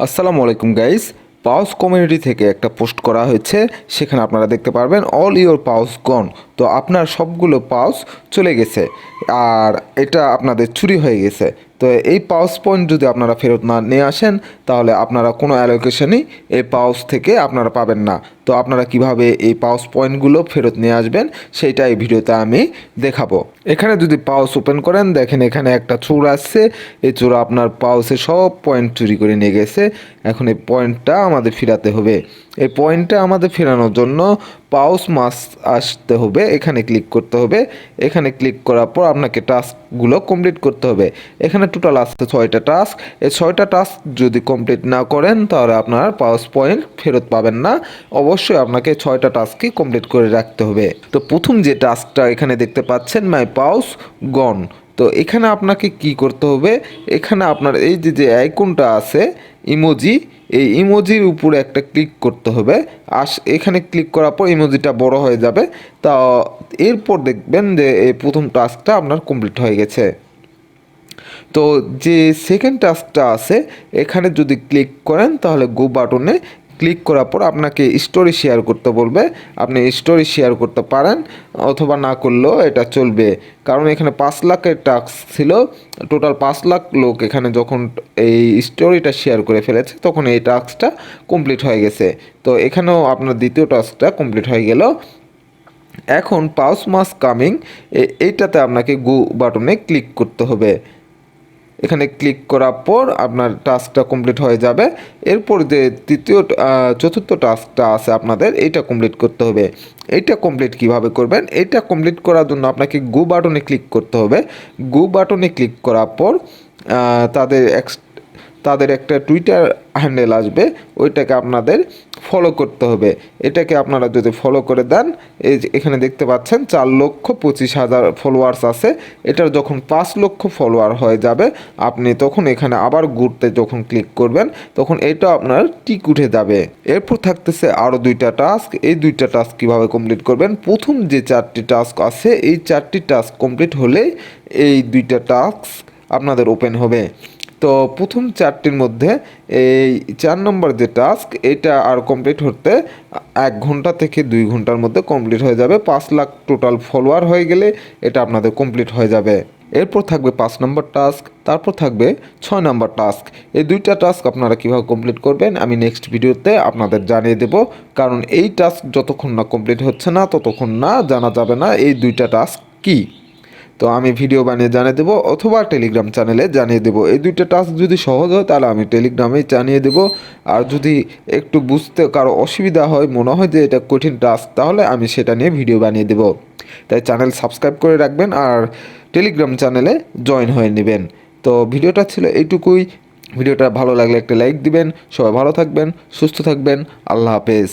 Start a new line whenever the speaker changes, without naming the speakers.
আসসালামু আলাইকুম গাইস পাউস কমিউনিটি থেকে একটা পোস্ট করা হয়েছে, সেখানে আপনারা দেখতে পারবেন, অল ইউর পাউস গন। তো আপনার সবগুলো পাউস চলে গেছে। আর এটা আপনাদের চুরি হয়ে গেছে। তো এই পাউস পয়েন্ট যদি আপনারা ফেরত না নিয়ে আসেন, তাহলে আপনারা কোনো অ্যালোকেশনই এই পাউস থেকে আপনারা পাবেন না। তো আপনারা কীভাবে এই পাউস পয়েন্টগুলো ফেরত নিয়ে আসবেন সেইটা এই ভিডিওতে আমি দেখাবো। এখানে যদি পাউস ওপেন করেন, দেখেন এখানে একটা চোর আসছে। এই চোর আপনার পাউসে সব পয়েন্ট চুরি করে নিয়ে গেছে। এখন এই পয়েন্টটা আমাদের ফেরাতে হবে। এই পয়েন্টটা আমাদের ফেরানোর জন্য পাউস মাস আসতে হবে, এখানে ক্লিক করতে হবে। এখানে ক্লিক করার পর আপনাকে টাস্কগুলো কমপ্লিট করতে হবে। এখানে টোটাল আসছে ছয়টা টাস্ক এই ছয়টা টাস্ক যদি কমপ্লিট না করেন, তাহলে আপনার পাউস পয়েন্ট ফেরত পাবেন না। অবশ্যই আপনাকে ছয়টা টাস্কই কমপ্লিট করে রাখতে হবে। তো প্রথম যে টাস্কটা এখানে দেখতে পাচ্ছেন মাই পাউস গন তো এখানে আপনাকে কি করতে হবে? এখানে আপনার এই যে যে আইকনটা আছে ইমোজি এই ইমোজির উপরে একটা ক্লিক করতে হবে। আস, এখানে ক্লিক করার পর ইমোজিটা বড় হয়ে যাবে। তা, এরপর দেখবেন যে এই প্রথম টাস্কটা আপনার কমপ্লিট হয়ে গেছে। তো, যে সেকেন্ড টাস্কটা আছে, এখানে যদি ক্লিক করেন তাহলে গো বাটনে ক্লিক করার পর আপনাকে স্টোরি শেয়ার করতে বলবে। আপনি স্টোরি শেয়ার করতে পারেন অথবা না করলেও এটা চলবে। কারণ এখানে পাঁচ লাখের টাস্ক ছিল। টোটাল পাঁচ লাখ লোক এখানে যখন এই স্টোরিটা শেয়ার করে ফেলেছে, তখন এই টাস্কটা কমপ্লিট হয়ে গেছে। তো এখানেও আপনার দ্বিতীয় টাস্কটা কমপ্লিট হয়ে গেল। এখন পাউস মাস কামিং এইটাতে আপনাকে গো বাটনে ক্লিক করতে হবে। এখানে ক্লিক করার পর আপনার টাস্কটা কমপ্লিট হয়ে যাবে। এরপর যে তৃতীয় চতুর্থ টাস্কটা আছে আপনাদের এটা কমপ্লিট করতে হবে। এটা কমপ্লিট কীভাবে করবেন? এটা কমপ্লিট করার জন্য আপনাকে গু বাটনে ক্লিক করতে হবে। গু বাটনে ক্লিক করার পর তাদের তাদের একটা টুইটার হ্যান্ডেল আসবে, ওইটাকে আপনাদের ফলো করতে হবে। এটাকে আপনারা যদি ফলো করে দেন, এই এখানে দেখতে পাচ্ছেন চার লক্ষ পঁচিশ হাজার ফলোয়ার্স আছে। এটার যখন পাঁচ লক্ষ ফলোয়ার হয়ে যাবে, আপনি তখন এখানে আবার ঘুরতে যখন ক্লিক করবেন, তখন এটা আপনার টিক উঠে যাবে। এরপর থাকতেছে আরও দুইটা টাস্ক এই দুইটা টাস্ক কীভাবে কমপ্লিট করবেন? প্রথম যে চারটি টাস্ক আছে, এই চারটি টাস্ক কমপ্লিট হলে এই দুইটা টাস্ক আপনাদের ওপেন হবে। তো প্রথম চারটির মধ্যে এই চার নম্বর যে টাস্ক, এটা আর কমপ্লিট হতে এক ঘণ্টা থেকে দুই ঘণ্টার মধ্যে কমপ্লিট হয়ে যাবে। পাঁচ লাখ টোটাল ফলোয়ার হয়ে গেলে এটা আপনাদের কমপ্লিট হয়ে যাবে। এরপর থাকবে পাঁচ নম্বর টাস্ক, তারপর থাকবে ছয় নম্বর টাস্ক। এই দুইটা টাস্ক আপনারা কীভাবে কমপ্লিট করবেন, আমি নেক্সট ভিডিওতে আপনাদের জানিয়ে দেব। কারণ এই টাস্ক যতক্ষণ না কমপ্লিট হচ্ছে না, ততক্ষণ না জানা যাবে না এই দুইটা টাস্ক কী। তো আমি ভিডিও বানিয়ে জানিয়ে দেবো অথবা টেলিগ্রাম চ্যানেলে জানিয়ে দেবো। এই দুইটা টাস্ক যদি সহজ হয়, তাহলে আমি টেলিগ্রামে জানিয়ে দেবো। আর যদি একটু বুঝতে কারও অসুবিধা হয়, মনে হয় যে এটা কঠিন টাস্ক তাহলে আমি সেটা নিয়ে ভিডিও বানিয়ে দেবো। তাই চ্যানেল সাবস্ক্রাইব করে রাখবেন আর টেলিগ্রাম চ্যানেলে জয়েন হয়ে নেবেন। তো ভিডিওটা ছিল এইটুকুই। ভিডিওটা ভালো লাগলে একটা লাইক দিবেন। সবাই ভালো থাকবেন, সুস্থ থাকবেন। আল্লাহ হাফেজ।